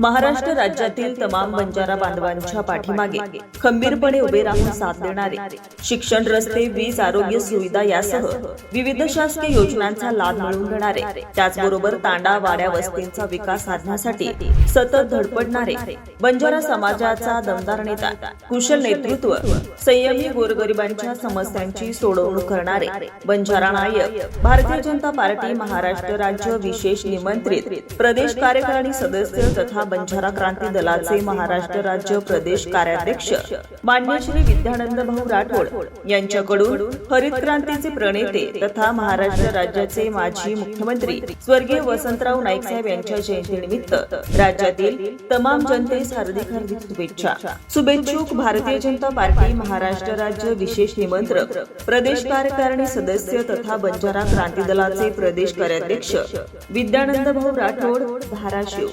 महाराष्ट्र राज्यातील तमाम बंजारा बांधवांच्या पाठीमागे खंबीरपणे उभे राहून साथ देणारे शिक्षण रस्ते वीज आरोग्य सुविधा यासह विविध शासकीय योजनांचा लाभ मिळवून देणारे. त्याचबरोबर तांडा वाड्या वस्तींचा विकास साधण्यासाठी सतत धडपडणारे. बंजारा समाजाचा दमदार नेता कुशल नेतृत्व संयमी गोरगरिबांच्या समस्यांची सोडवणूक करणारे बंजारा नायक भारतीय जनता पार्टी महाराष्ट्र राज्य विशेष निमंत्रित प्रदेश कार्यकारिणी सदस्य तथा बंजारा क्रांती दलाचे महाराष्ट्र राज्य प्रदेश कार्याध्यक्ष मान्य श्री विद्यानंद भाऊ राठोड यांच्याकडून हरित क्रांतीचे प्रणेते तथा महाराष्ट्र राज्याचे माजी मुख्यमंत्री स्वर्गीय वसंतराव नाईक साहेब यांच्या जयंतीनिमित्त राज्यातील तमाम जनतेस हार्दिक हार्दिक शुभेच्छा. शुभेच्छुक भारतीय जनता पार्टी महाराष्ट्र राज्य विशेष निमंत्रक प्रदेश कार्यकारिणी सदस्य तथा बंजारा क्रांती दलाचे प्रदेश कार्याध्यक्ष विद्यानंद भाऊ राठोड धाराशिव.